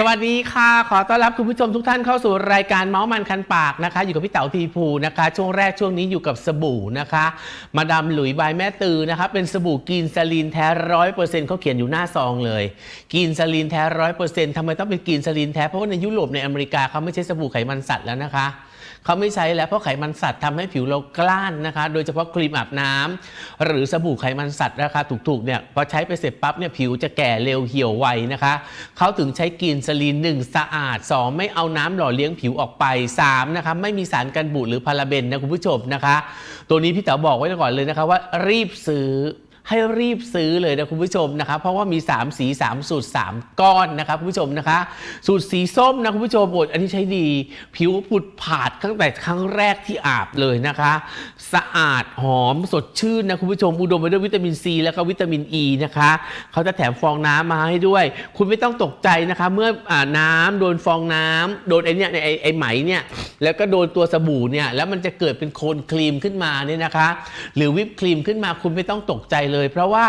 สวัสดีค่ะ ขอต้อนรับคุณผู้ชมทุกท่านเข้าสู่รายการเมาส์มันคันปากนะคะ อยู่กับพี่เต๋าทีภูนะคะ ช่วงแรกช่วงนี้อยู่กับสบู่นะคะ มาดามหลุยบายแม่ตือนะคะ เป็นสบู่กินซาลินแท้ร้อยเปอร์เซ็นต์เขาเขียนอยู่หน้าซองเลย กินซาลินแท้ร้อยเปอร์เซ็นต์ทำไมต้องเป็นกินซาลินแท้ เพราะว่าในยุโรปในอเมริกาเขาไม่ใช้สบู่ไขมันสัตว์แล้วนะคะ เขาไม่ใช้แล้วเพราะไขมันสัตว์ทำให้ผิวเรากล้านนะคะ โดยเฉพาะครีมอาบน้ำหรือสบู่ไขมันสัตว์ราคาถูกๆเนี่ยพอใช้ไปเสร็จปั๊บเนี่ยผิวจะแก่เร็วเหี่ยวไวนะคะเขาถึงใช้กรีนสลีนหนึ่งสะอาด 2 ไม่เอาน้ำหล่อเลี้ยงผิวออกไป3นะคะไม่มีสารกันบูดหรือพาราเบนนะคุณผู้ชมนะคะ ตัวนี้พี่เต๋อบอกไว้ก่อนเลยนะคะว่ารีบซื้อ ให้รีบซื้อเลยนะคุณผู้ชมนะคะเพราะว่ามี 3 สี 3 สูตร 3 ก้อนนะคะคุณผู้ชมนะคะ สูตรสีส้มนะคุณผู้ชมโอดอันนี้ใช้ดี ผิวผุดผาดตั้งแต่ครั้งแรกที่อาบเลยนะคะ สะอาดหอมสดชื่นนะคุณผู้ชมอุดมไปด้วยวิตามินซีแล้วก็วิตามินอ e ีนะคะเขาจะแถมฟองน้ำมาให้ด้วย คุณไม่ต้องตกใจนะคะ เมื่ออน้ำโดนฟองน้ำโดนไอเนี่ยไอไอไหมเนี่ยแล้วก็โดนตัวสบู่เนี่ยแล้วมันจะเกิดเป็นโคนครีมขึ้นมาเนี่ยนะคะ หรือวิปครีมขึ้นมาคุณไม่ต้องตกใจเลยเพราะว่า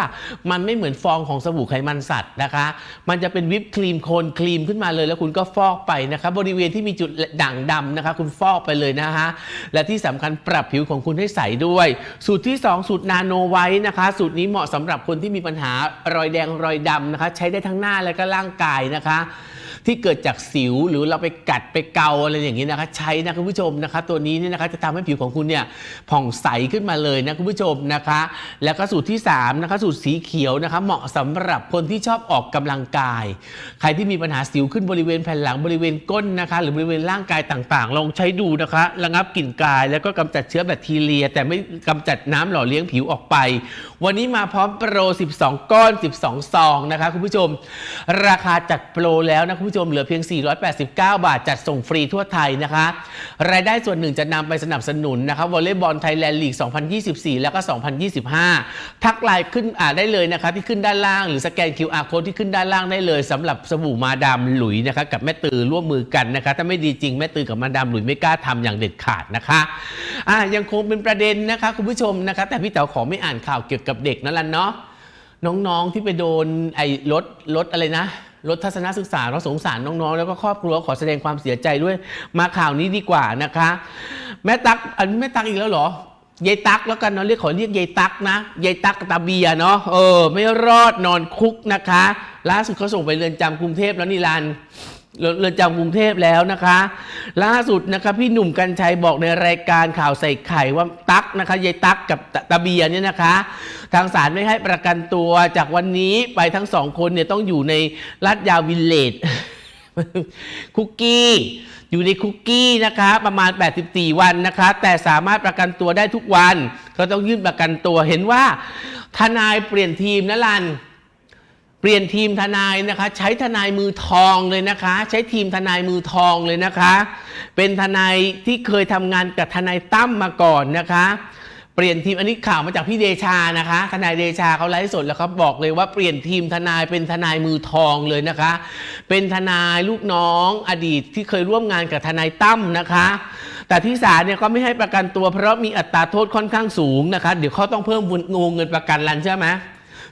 มันไม่เหมือนฟองของสบู่ไขมันสัตว์นะคะ มันจะเป็นวิปครีมโคนครีมขึ้นมาเลย แล้วคุณก็ฟอกไปนะคะบริเวณที่มีจุดด่างดำนะคะ คุณฟอกไปเลยนะคะและที่สำคัญปรับผิวของคุณให้ใสด้วย สูตรที่ 2 สูตรนาโนไว้นะคะ สูตรนี้เหมาะสำหรับคนที่มีปัญหารอยแดงรอยดำนะคะ ใช้ได้ทั้งหน้าและก็ร่างกายนะคะ ที่เกิดจากสิวหรือเราไปกัดไปเกาอะไรอย่างนี้นะคะใช้นะคุณผู้ชมนะคะ ตัวนี้เนี่ยนะคะจะทำให้ผิวของคุณเนี่ยผ่องใสขึ้นมาเลยนะคุณผู้ชมนะคะ แล้วก็สูตรที่3นะคะสูตรสีเขียวนะคะ เหมาะสำหรับคนที่ชอบออกกำลังกาย ใครที่มีปัญหาสิวขึ้นบริเวณแผ่นหลังบริเวณก้นนะคะ หรือบริเวณร่างกายต่างๆ ลองใช้ดูนะคะระงับกลิ่นกาย แล้วก็กำจัดเชื้อแบคทีเรีย แต่ไม่กำจัดน้ำหล่อเลี้ยงผิวออกไป วันนี้มาพร้อมโปร 12 ก้อน 12 ซองนะคะคุณผู้ชม ราคาจัดโปรแล้วนะคุณผู้ชมเหลือเพียง 489 บาท จัดส่งฟรีทั่วไทยนะคะ รายได้ส่วนหนึ่งจะนำไปสนับสนุนนะคะวอลเลย์บอลไทยแลนด์ลีก 2024 แล้วก็ 2025 ทักไลน์ขึ้นอ่าได้เลยนะคะที่ขึ้นด้านล่างหรือสแกน QR code ที่ขึ้นด้านล่างได้เลยสำหรับสบู่มาดามหลุยนะคะกับแม่ตือร่วมมือกันนะคะถ้าไม่ดีจริงแม่ตือกับมาดามหลุยไม่กล้าทำอย่างเด็ดขาดนะคะอะยังคงเป็นประเด็นนะคะคุณผู้ชมนะคะแต่พี่เต๋อขอไม่อ่านข่าวเกี่ยวกับับเด็กนั่นแหละเนาะน้องๆที่ไปโดนไอ้รถรถอะไรนะรถทัศนศึกษาเราสงสารน้องๆ แล้วก็ครอบครัวขอแสดงความเสียใจด้วยมาข่าวนี้ดีกว่านะคะ แม่ตักอันนี้แม่ตักอีกแล้วเหรอ ยายตักแล้วกันเนาะเรียกขอเรียกยายตักนะยายตักตาเบียเนาะเออ ไม่รอดนอนคุกนะคะล่าสุดเขาส่งไปเรือนจำกรุงเทพแล้วนี่รันเรือนจำกรุงเทพแล้วนะคะ ล่าสุดนะคะพี่หนุ่มกัญชัยบอกในรายการข่าวใส่ไข่ว่าตักนะคะยายตักกับตตาเบียเนี่ยนะคะ ทางศาลไม่ให้ประกันตัวจากวันนี้ไปทั้งสองคนเนี่ยต้องอยู่ในลาดยาววิลเลจคุกกี้ อยู่ในคุกกี้นะคะประมาณ 84 วันนะคะ แต่สามารถประกันตัวได้ทุกวันก็ต้องยื่นประกันตัวเห็นว่า ทนายเปลี่ยนทีมนะลันเปลี่ยนทีมทนายนะคะ ใช้ทนายมือทองเลยนะคะ ใช้ทีมทนายมือทองเลยนะคะ เป็นทนายที่เคยทำงานกับทนายตั้มมาก่อนนะคะ เปลี่ยนทีมอันนี้ข่าวมาจากพี่เดชานะคะ ทนายเดชาเขาไลฟ์สดแล้วเขาบอกเลยว่าเปลี่ยนทีมทนายเป็นทนายมือทองเลยนะคะ เป็นทนายลูกน้องอดีตที่เคยร่วมงานกับทนายตั้มนะคะ แต่ที่ศาลเนี่ยก็ไม่ให้ประกันตัว เพราะมีอัตราโทษค่อนข้างสูงนะคะ เดี๋ยวเขาต้องเพิ่มวงเงินประกันรันใช่ไหม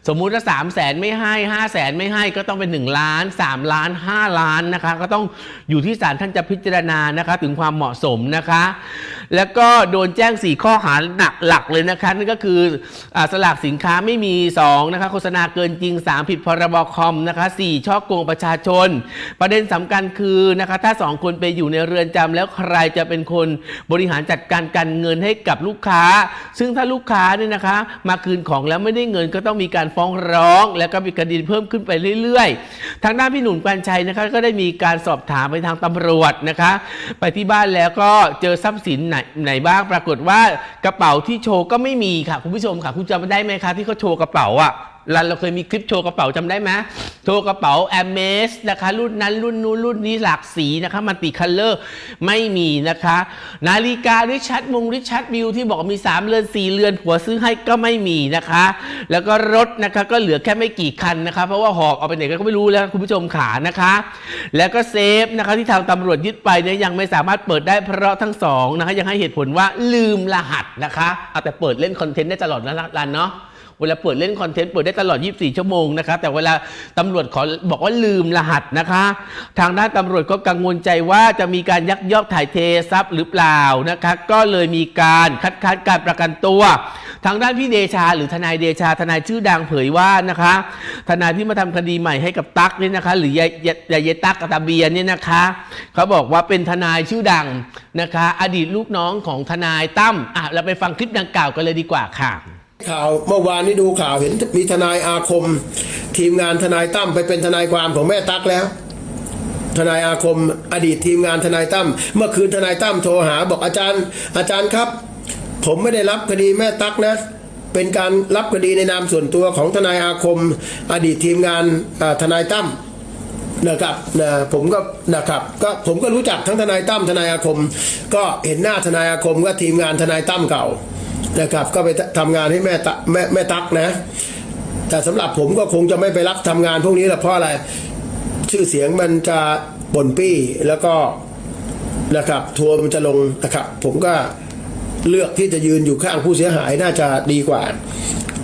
สมมุติว่า3 0 0แสนไม่ให้5 0 0แสนไม่ให้ก็ต้องเป็น1ล้าน3ล้าน5ล้านนะคะ ก็ต้องอยู่ที่ศาลท่านจะพิจารณานะคะ ถึงความเหมาะสมนะคะ แล้วก็โดนแจ้ง 4 ข้อหาหนักหลักเลยนะคะนั่นก็คืออสลากสินค้าไม่มี2นะคะโฆษณาเกินจริง 3 ผิดพรบคอมนะคะ4ช่อโกงประชาชน ประเด็นสำคัญคือนะคะถ้า 2 คนไปอยู่ในเรือนจำแล้วใครจะเป็นคนบริหารจัดการการเงินให้กับลูกค้า ซึ่งถ้าลูกค้าเนี่ยนะคะ มาคืนของแล้วไม่ได้เงินก็ต้องมีการฟ้องร้อง แล้วก็มีคดีเพิ่มขึ้นไปเรื่อยๆ ทางด้านพี่หนุ่มกัญชัยนะคะก็ได้มีการสอบถามไปทางตำรวจนะคะ ไปที่บ้านแล้วก็เจอทรัพย์สินไหนไหนบ้างปรากฏว่ากระเป๋าที่โชว์ก็ไม่มีค่ะคุณผู้ชมค่ะ คุณจำได้ไหมคะที่เขาโชว์กระเป๋าอะ รันเราเคยมีคลิปโชว์กระเป๋าจำได้ไหมโชว์กระเป๋าแอมเมสนะคะรุ่นนั้นรุ่นนู้นรุ่นนี้หลากสีนะคะมันติคัลเลอร์ไม่มีนะคะ นาฬิการิชัดมงริชัดบิวที่บอกมี 3 เรือน 4 เรือนผัวซื้อให้ก็ไม่มีนะคะ แล้วก็รถนะคะก็เหลือแค่ไม่กี่คันนะคะ เพราะว่าหอบเอาไปไหนก็ไม่รู้แล้วคุณผู้ชมขานะคะ แล้วก็เซฟนะคะที่ทางตำรวจยึดไปเนี่ยยังไม่สามารถเปิดได้เพราะทั้งสองนะคะยังให้เหตุผลว่าลืมรหัสนะคะเอาแต่เปิดเล่นคอนเทนต์ได้ตลอดนะรันเนาะ เวลาเปิดเล่นคอนเทนต์เปิดได้ตลอด 24 ชั่วโมงนะคะ แต่เวลาตำรวจขอบอกว่าลืมรหัสนะคะ ทางด้านตำรวจก็กังวลใจว่าจะมีการยักยอกถ่ายเททรัพย์หรือเปล่านะคะ ก็เลยมีการคัดค้านการประกันตัว ทางด้านพี่เดชา หรือทนายเดชา ทนายชื่อดังเผยว่านะคะ ทนายที่มาทำคดีใหม่ให้กับตั๊กเนี่ยนะคะ หรือยายยายตั๊กกตาเบียเนี่ยนะคะเขาบอกว่าเป็นทนายชื่อดังนะคะ อดีตลูกน้องของทนายตั้มอะเราไปฟังคลิปดังกล่าวกันเลยดีกว่าค่ะ ข่าวเมื่อวานนี้ดูข่าวเห็นมีทนายอาคม ทีมงานทนายตั้มไปเป็นทนายความของแม่ตั๊กแล้ว ทนายอาคมอดีตทีมงานทนายตั้มเมื่อคืนทนายตั้มโทรหาบอกอาจารย์ อาจารย์ครับ ผมไม่ได้รับคดีแม่ตั๊กนะเป็นการรับคดีในนามส่วนตัวของทนายอาคม อดีตทีมงานทนายตั้มนะครับนะผมก็นะครับก็ผมก็รู้จักทั้งทนายตั้มทนายอาคม ก็เห็นหน้าทนายอาคมก็ทีมงานทนายตั้มเก่า นะครับ ก็ไปทำงานให้แม่ตะแม่แม่ตักนะ แต่สำหรับผมก็คงจะไม่ไปรับทำงานพวกนี้หรอกเพราะอะไร ชื่อเสียงมันจะบ่นปี้แล้วก็นะครับ ทัวร์มันจะลงนะครับ ผมก็เลือกที่จะยืนอยู่ข้างผู้เสียหายน่าจะดีกว่า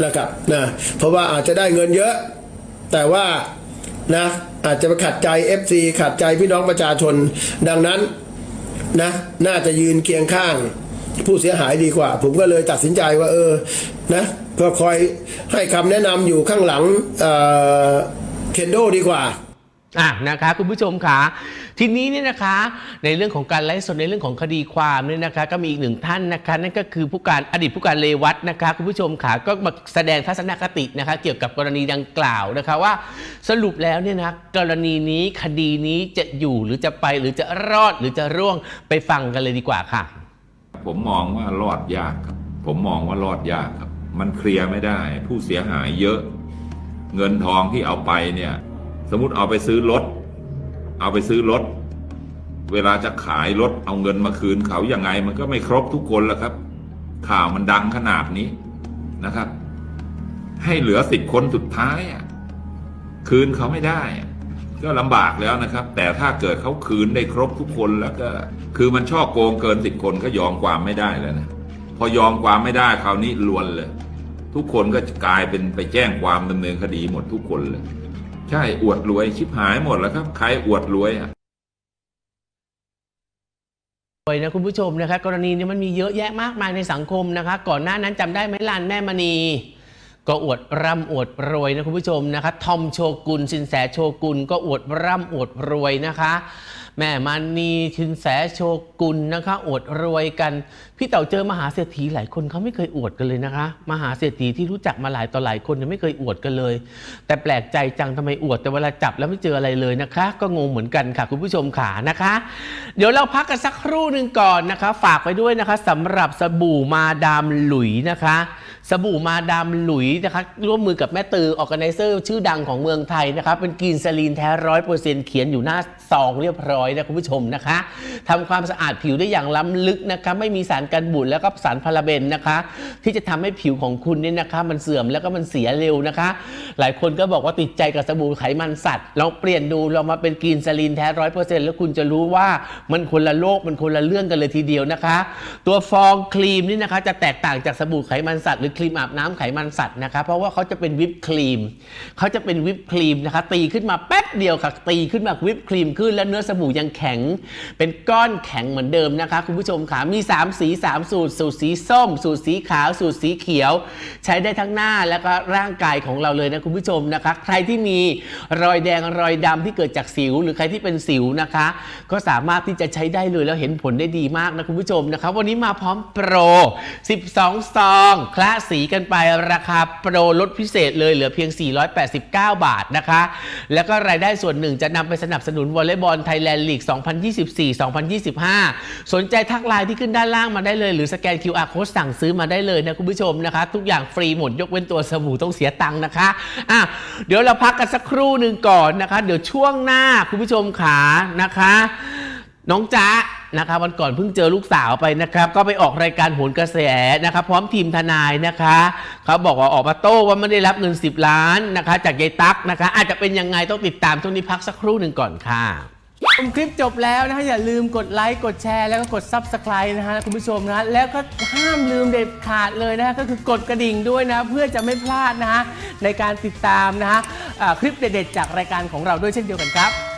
นะครับนะเพราะว่าอาจจะได้เงินเยอะ แต่ว่านะอาจจะไปขัดใจ FC ขัดใจพี่น้องประชาชน ดังนั้นนะน่าจะยืนเคียงข้าง ผู้เสียหายดีกว่า ผมก็เลยตัดสินใจว่าเออนะก็คอยให้คำแนะนำอยู่ข้างหลังเคนโดดีกว่าอะนะคะคุณผู้ชมค่ะทีนี้เนี่ยนะคะในเรื่องของการไลฟ์สดในเรื่องของคดีความเนี่ยนะคะก็มีอีกหนึ่งท่านนะคะนั่นก็คือผู้การอดีตผู้การเลวัตนะคะคุณผู้ชมค่ะก็มาแสดงทัศนคตินะคะเกี่ยวกับกรณีดังกล่าวนะคะว่าสรุปแล้วเนี่ยนะกรณีนี้คดีนี้จะอยู่หรือจะไปหรือจะรอดหรือจะร่วงไปฟังกันเลยดีกว่าค่ะ ผมมองว่ารอดยากครับ ผมมองว่ารอดยากครับ มันเคลียร์ไม่ได้ ผู้เสียหายเยอะ เงินทองที่เอาไปเนี่ย สมมติเอาไปซื้อรถ เอาไปซื้อรถ เวลาจะขายรถเอาเงินมาคืนเขายังไง มันก็ไม่ครบทุกคนและครับ ข่าวมันดังขนาดนี้นะครับ ให้เหลือสิบคนสุดท้ายอะคืนเขาไม่ได้อะ ก็ลำบากแล้วนะครับ แต่ถ้าเกิดเขาคืนได้ครบทุกคนแล้วก็คือมันช่อโกงเกินสิบคนก็ยอมความไม่ได้แล้วนะพอยอมความไม่ได้คราวนี้ลวนเลย ทุกคนก็กลายเป็นไปแจ้งความดำเนินคดีหมดทุกคนเลย ใช่อวดรวยชิบหายหมดแล้วครับ ใครอวดรวยอะเลยนะคุณผู้ชมนะคะกรณีนี้มันมีเยอะแยะมากมายในสังคมนะคะก่อนหน้านั้นจำได้ไหมลานแม่มณี ก็อวดร่ำอวดรวยนะคุณผู้ชมนะคะทอมโชกุนสินแสโชกุนก็อวดร่ำอวดรวยนะคะ แม่มณีสินแสโชกุนนะคะอวดรวยกัน พี่เต่าเจอมหาเศรษฐีหลายคนเขาไม่เคยอวดกันเลยนะคะ มหาเศรษฐีที่รู้จักมาหลายต่อหลายคนยังไม่เคยอวดกันเลย แต่แปลกใจจังทำไมอวดแต่เวลาจับแล้วไม่เจออะไรเลยนะคะ ก็งงเหมือนกันค่ะคุณผู้ชมขานะคะ เดี๋ยวเราพักกันสักครู่หนึ่งก่อนนะคะ ฝากไปด้วยนะคะสำหรับสบู่มาดามหลุยนะคะ สบู่มาดามหลุยนะคะร่วมมือกับแม่ตือออแกไนเซอร์ชื่อดังของเมืองไทยนะคะเป็นกรีนซาลีนแท้ร้อยเปอร์เซ็นต์เขียนอยู่หน้าซองเรียบร้อยนะคุณผู้ชมนะคะทำความสะอาดผิวได้อย่างล้ำลึกนะคะไม่มีสารกันบูดแล้วก็สารพาราเบนนะคะ ที่จะทำให้ผิวของคุณเนี่ยนะคะ มันเสื่อมแล้วก็มันเสียเร็วนะคะ หลายคนก็บอกว่าติดใจกับสบู่ไขมันสัตว์ลองเปลี่ยนดูลองมาเป็นกรีนซาลีนแท้ร้อยเปอร์เซ็นต์แล้วคุณจะรู้ว่ามันคนละโลกมันคนละเรื่องกันเลยทีเดียวนะคะ ตัวฟองครีมนี่นะคะจะแตกต่างจากสบู่ไขมันสัตว์หรือครีมอาบน้ำไขมันสัตว์นะคะเพราะว่าเขาจะเป็นวิปครีมเขาจะเป็นวิปครีมนะคะตีขึ้นมาแป๊บเดียวค่ะตีขึ้นมาวิปครีมขึ้นแล้วเนื้อสบู่ยังแข็ง เป็นก้อนแข็งเหมือนเดิมนะคะคุณผู้ชมค่ะมี 3 สี 3 สูตร สูตรสีส้ม สูตรสีขาว สูตรสีเขียว ใช้ได้ทั้งหน้าแล้วก็ร่างกายของเราเลยนะคุณผู้ชมนะคะ ใครที่มีรอยแดงรอยดำที่เกิดจากสิว หรือใครที่เป็นสิวนะคะ ก็สามารถที่จะใช้ได้เลยแล้วเห็นผลได้ดีมากนะคุณผู้ชมนะคะวันนี้มาพร้อมโปร 12 ซองคละสีกันไปราคาโปรลดพิเศษเลยเหลือเพียง 489 บาทนะคะ แล้วก็รายได้ส่วนหนึ่งจะนำไปสนับสนุนวอลเลย์บอลไทยแลนด์ลีก 2024-2025 สนใจทักไลน์ที่ขึ้นด้านล่างมาได้เลย หรือสแกน QR code สั่งซื้อมาได้เลยนะคุณผู้ชมนะคะ ทุกอย่างฟรีหมดยกเว้นตัวสบู่ต้องเสียตังค์นะคะอะเดี๋ยวเราพักกันสักครู่หนึ่งก่อนนะคะ เดี๋ยวช่วงหน้าคุณผู้ชมขานะคะ น้องจ๊ะนะครับวันก่อนเพิ่งเจอลูกสาวไปนะครับ ก็ไปออกรายการโหนกระแสนะครับ พร้อมทีมทนายนะคะเขาบอกว่าออกมาโต้ว่าไม่ได้รับเงิน 10 ล้านนะคะ จากยายตั๊กนะคะ อาจจะเป็นยังไงต้องติดตามช่วงนี้พักสักครู่หนึ่งก่อนค่ะชมคลิปจบแล้วนะฮะอย่าลืมกดไลค์กดแชร์แล้วก็กด Subscribe นะฮะคุณผู้ชมนะ แล้วก็ห้ามลืมเด็ดขาดเลยนะฮะก็คือกดกระดิ่งด้วยนะ เพื่อจะไม่พลาดนะฮะในการติดตามนะฮะคลิปเด็ดๆจากรายการของเราด้วยเช่นเดียวกันครับ